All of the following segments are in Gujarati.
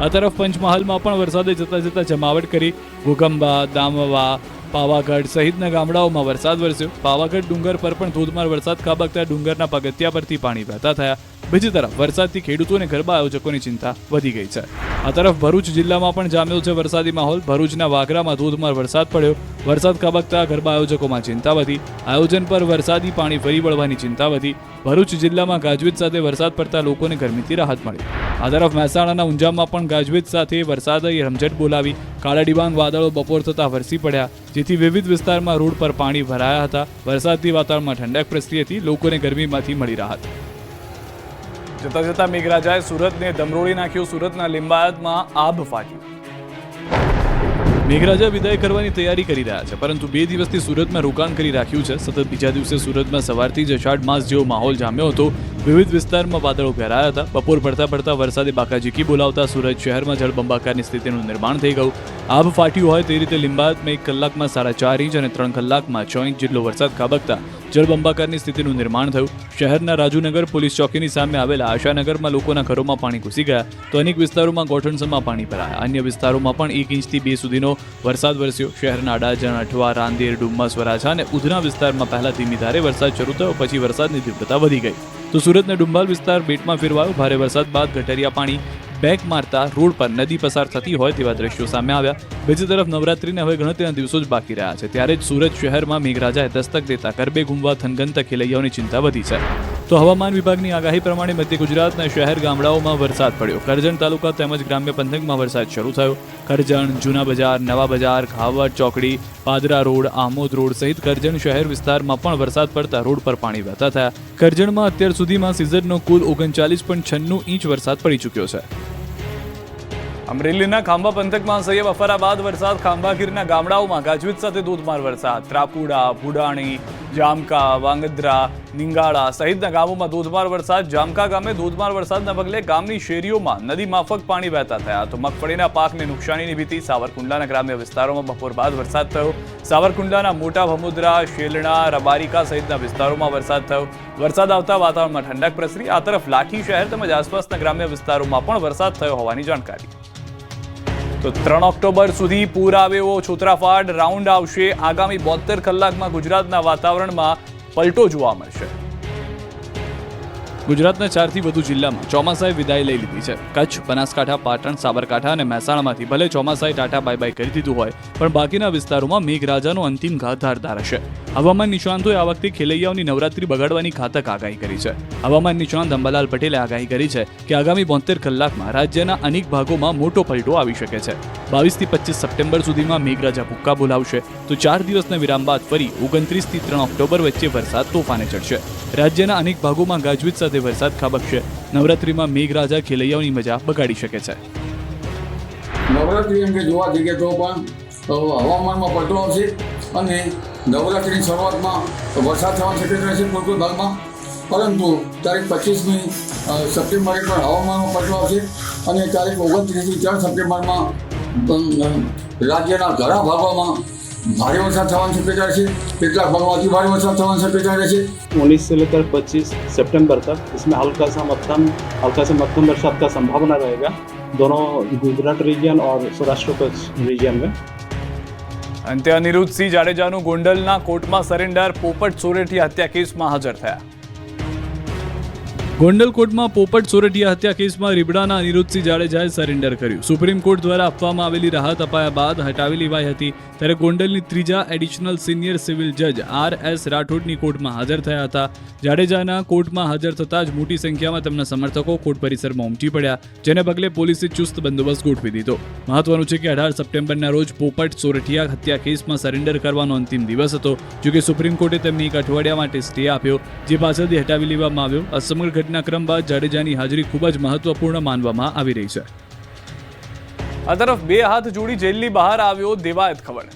આ તરફ પંચમહાલમાં પણ વરસાદે જતા જતા જમાવટ કરી. ભૂગંબા દામવા, પાવાગઢ સહિતના ગામડાઓમાં વરસાદ વરસ્યો. પાવાગઢ ડુંગર પર પણ ધોધમાર વરસાદ ખાબકતા ડુંગરના પગથિયા પરથી પાણી વહેતા થયા. બીજી તરફ વરસાદથી ખેડૂતો અને ગરબા આયોજકોની ચિંતા વધી ગઈ છે. આ તરફ ભરૂચ જિલ્લામાં પણ જામ્યો છે વરસાદી માહોલ. ભરૂચના વાગરામાં ધોધમાર વરસાદ પડ્યો. વરસાદ ખાબકતા ગરબા આયોજકોમાં ચિંતા વધી. આયોજન પર વરસાદી પાણી ફરી વળવાની ચિંતા વધી. ભરૂચ જિલ્લામાં ગાજવીજ સાથે વરસાદ પડતા લોકોને ગરમીથી રાહત મળી. આ તરફ મહેસાણાના ઊંઝામાં પણ ગાજવીજ સાથે વરસાદે રમઝટ બોલાવી. કાળા ડિબાંગ વાદળો બપોર થતાં વરસી પડ્યા, જેથી વિવિધ વિસ્તારમાં રોડ પર પાણી ભરાયા હતા. વરસાદથી વાતાવરણમાં ઠંડક પ્રસરી હતી, લોકોને ગરમીમાંથી મળી રાહત. જતા જતા મેઘરાજાએ સુરતને દમરોળી નાખ્યું, સુરતના લિંબાયતમાં આભ ફાટ્યું મેઘરાજા વિદાય કરવાની તૈયારી કરી રહ્યા છે, પરંતુ બે દિવસથી સુરતમાં રોકાણ કરી રાખ્યું છે. સતત બીજા દિવસે સુરતમાં સવારથી જ અષાઢ માસ જેવો માહોલ જામ્યો હતો. વિવિધ વિસ્તારમાં વાદળો ઘેરાયા હતા. બપોર પડતા પડતા વરસાદે બાકાજીકી બોલાવતા સુરત શહેરમાં જળબંબાકારની સ્થિતિનું નિર્માણ થઈ ગયું. આબ ફાટ્યું હોય તે રીતે લિંબાયતમાં એક કલાકમાં સાડા ચાર ઇંચ અને ત્રણ કલાકમાં છ ઇંચ જેટલો વરસાદ ખાબકતા જળબંબાકારની સ્થિતિનું નિર્માણ થયું. શહેરના રાજુનગર પોલીસ ચોકીની સામે આવેલા આશાનગરમાં લોકોના ઘરોમાં પાણી ઘૂસી ગયા. તો અનેક વિસ્તારોમાં ગોઠણસમાં પાણી ભરાયા. અન્ય વિસ્તારોમાં પણ એક ઇંચથી બે સુધીનો વરસાદ વરસ્યો. શહેરના અડાજણ, અઠવા, રાંદેર, ડુમ્મસ, વરાછા અને ઉધના વિસ્તારમાં પહેલા ધીમી ધારે વરસાદ શરૂ થયો, પછી વરસાદની તીવ્રતા વધી ગઈ. તો સુરતના ડુંબાલ વિસ્તાર બેટમાં ફેરવાયો. ભારે વરસાદ બાદ ગટરિયા પાણી બેક મારતા રોડ પર નદી પસાર થતી હોય તેવા દ્રશ્યો સામે આવ્યા. બીજી તરફ નવરાત્રીને હવે ગણતરીના દિવસો જ બાકી રહ્યા છે. ત્યારે જ સુરત શહેરમાં મેઘરાજાએ દસ્તક દેતા ગરબે ઘૂમવા થનગનતા ખેલૈયાઓની ચિંતા વધી છે. તો હવામાન વિભાગની આગાહી પ્રમાણે મધ્ય ગુજરાતના શહેર ગામડાઓમાં વરસાદ પડ્યો. કરજણ તાલુકા તેમજ ગ્રામ્ય પંથકમાં વરસાદ શરૂ થયો. કરજણ, જૂના બજાર, નવા બજાર ખાવડ ચોકડી, પાદરા રોડ, આમોદ રોડ સહિત કરજણ શહેર વિસ્તારમાં પણ વરસાદ પડતા રોડ પર પાણી વહેતા થયા. કરજણમાં અત્યાર સુધીમાં સિઝનનો કુલ ઓગણચાલીસ પોઈન્ટ છન્નું ઇંચ વરસાદ પડી ચૂક્યો છે. અમરેલીના ખાંભા પંથકમાં સૈયદ અફરા બાદ વરસાદ ખાંભાગીરના ગામડાઓમાં ગાજવીજ સાથે ધોધમાર વરસાદ. ત્રાપુડા, ભુડાણી, જામકા, વાંગદ્રા, નિંગાળા સહિતના ગામોમાં ધોધમાર વરસાદ. જામકા ગામે ધોધમાર વરસાદના પગલે ગામની શેરીઓમાં નદી માફક પાણી વહેતા થયા. તો મગફળીના પાકને નુકસાનીની ભીતિ. સાવરકુંડલાના ગ્રામ્ય વિસ્તારોમાં બપોર બાદ વરસાદ થયો. સાવરકુંડલાના મોટા ભમુદ્રા, શેલણા, રબારિકા સહિતના વિસ્તારોમાં વરસાદ થયો. વરસાદ આવતા વાતાવરણમાં ઠંડક પ્રસરી. આ તરફ લાઠી શહેર તેમજ આસપાસના ગ્રામ્ય વિસ્તારોમાં પણ વરસાદ થયો હોવાની જાણકારી. તો ત્રણ ઓક્ટોબર સુધી પૂર આવે એવો છોતરાફાડ રાઉન્ડ આવશે. આગામી બોતેર કલાકમાં ગુજરાતના વાતાવરણમાં પલટો જોવા મળશે. ગુજરાતના ચારથી વધુ જિલ્લામાં ચોમાસાએ વિદાય લઈ લીધી છે. કચ્છ, બનાસકાંઠા, પાટણ, સાબરકાંઠા અને મહેસાણામાંથી ભલે ચોમાસાએ ટાટા બાય બાય કરી દીધું હોય, પણ બાકીના વિસ્તારોમાં મેઘરાજાનો અંતિમ ઘાત ધારદાર હશે હવામાન નિષ્ણાંતોએ આ વખતે ખેલૈયાઓની નવરાત્રી બગાડવાની ઘાતક આગાહી કરી છે. હવામાન નિષ્ણાંત અંબાલાલ પટેલે આગાહી કરી છે કે આગામી બોતેર કલાકમાં રાજ્યના અનેક ભાગોમાં મોટો પલટો આવી શકે છે. બાવીસથી પચીસ સપ્ટેમ્બર સુધીમાં મેઘરાજા ભૂક્કા બોલાવશે, તો ચાર દિવસના વિરામ બાદ ફરી ઓગણત્રીસથી ત્રણ ઓક્ટોબર વચ્ચે વરસાદ તોફાને ચડશે. રાજ્યના અનેક ભાગોમાં ગાજવીજ સાથે વરસાદ ખાબકશે નવરાત્રિમાં મેઘરાજા ખેલૈયાઓની મજા બગાડી શકે છે. નવરાત્રિ અંગે જોવા જઈએ તો પણ હવામાનમાં પલટો આવશે અને નવરાત્રિની શરૂઆતમાં વરસાદ થવાની શક્યતા છે કોઈ કોઈ ભાગમાં પરંતુ તારીખ પચીસમી સપ્ટેમ્બરે પણ હવામાનમાં પલટો આવશે અને તારીખ ઓગણત્રીસથી ચાર સપ્ટેમ્બરમાં રાજ્યના ઘણા ભાગોમાં ભારે વરસાદ થવાની શક્યતા છે કેટલાક ભાગમાં અતિ ભારે વરસાદ થવાની શક્યતા રહેશે उन्नीस से लेकर पच्चीस सितंबर तक इसमें हल्का सा मध्यम हल्का से मध्यम बरसात का संभावना रहेगा दोनों गुजरात रीजन और सौराष्ट्र कच्छ रीजन में અંતે અનિરુદ્ધસિંહ જાડેજાનું ગોંડલના કોર્ટમાં સરેન્ડર પોપટ સોરઠિયા હત્યા કેસમાં હાજર થયા ગોંડલ કોર્ટમાં પોપટ સોરઠિયા હત્યા કેસમાં રીબડાના અનિરુદ્ધસિંહ જાડેજાએ સરેન્ડર કર્યું. સુપ્રીમ કોર્ટ દ્વારા આપવામાં આવેલી રાહત અપાયા બાદ હટાવી લેવાઈ હતી. ત્યારે ગોંડલની ત્રીજા એડિશનલ સિનિયર સિવિલ જજ આર એસ રાઠોડની કોર્ટમાં હાજર થયા હતા. જાડેજાના કોર્ટમાં હાજર થતાં જ મોટી સંખ્યામાં તેમના સમર્થકો કોર્ટ પરિસરમાં ઉમટી પડ્યા, જેને પગલે પોલીસે ચુસ્ત બંદોબસ્ત ગોઠવી દીધો. મહત્વનું છે કે અઢાર સપ્ટેમ્બરના રોજ પોપટ સોરઠિયા હત્યા કેસમાં સરેન્ડર કરવાનો અંતિમ દિવસ હતો, જોકે સુપ્રીમ કોર્ટે તેમને એક અઠવાડિયા માટે સ્ટે આપ્યો, જે પાછળથી હટાવી લેવામાં આવ્યો. આ સમગ્ર ઘટનાક્રમ બાદ જાડેજાની હાજરી ખૂબ જ મહત્વપૂર્ણ માનવામાં આવી રહી છે. આ તરફ બે હાથ જોડી જેલની બહાર આવ્યો દેવાયત ખવડ.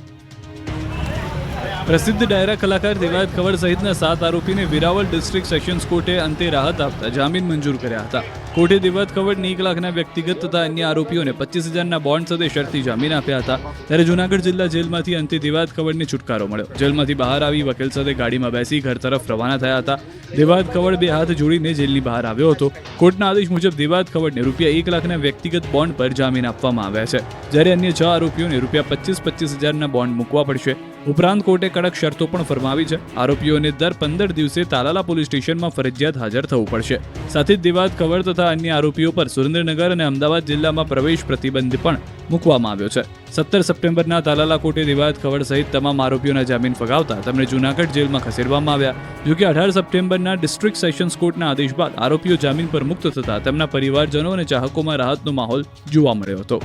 પ્રસિદ્ધ ડાયરા કલાકાર દેવાયત ખવડ સહિતના સાત આરોપીને વેરાવળ ડિસ્ટ્રિક્ટ સેશન્સ કોર્ટે અંતે રાહત આપતા જામીન મંજૂર કર્યા હતા. કોર્ટે દેવાત ખવડને એક લાખના વ્યક્તિગત તથા અન્ય આરોપીઓને પચીસ હજારના બોન્ડ સાથે શરતી જામીન આપ્યા હતા. ત્યારે જૂનાગઢ જિલ્લા જેલમાંથી અંતે દિવાદ ખવડને છુટકારો મળ્યો. જેલમાંથી બહાર આવી વકીલ સાથે ગાડીમાં બેસી ઘર તરફ રવાના થયા હતા. દિવાદ ખવડ બે હાથ જોડીને જેલની બહાર આવ્યો હતો. કોર્ટના આદેશ મુજબ દિવાદ ખવડને રૂપિયા એક લાખના વ્યક્તિગત બોન્ડ પર જામીન આપવામાં આવ્યા છે. જ્યારે અન્ય છ આરોપીઓને રૂપિયા પચીસ પચીસ હજારના બોન્ડ મૂકવા પડશે. ઉપરાંત કોર્ટે કડક શરતો પણ ફરમાવી છે. આરોપીઓને દર પંદર દિવસે તાલાલા પોલીસ સ્ટેશનમાં ફરજિયાત હાજર થવું પડશે. સાથે જ દેવાત કવર તથા અન્ય આરોપીઓ પર સુરેન્દ્રનગર અને અમદાવાદ જિલ્લામાં પ્રવેશ પ્રતિબંધ પણ મૂકવામાં આવ્યો છે. સત્તર સપ્ટેમ્બરના તાલાલા કોર્ટે દેવાત ખવડ સહિત તમામ આરોપીઓના જામીન ફગાવતા તેમણે જૂનાગઢ જેલમાં ખસેડવામાં આવ્યા. જોકે અઢાર સપ્ટેમ્બરના ડિસ્ટ્રિક્ટ સેશન્સ કોર્ટના આદેશ બાદ આરોપીઓ જામીન પર મુક્ત થતા તેમના પરિવારજનો અને ચાહકોમાં રાહતનો માહોલ જોવા મળ્યો હતો.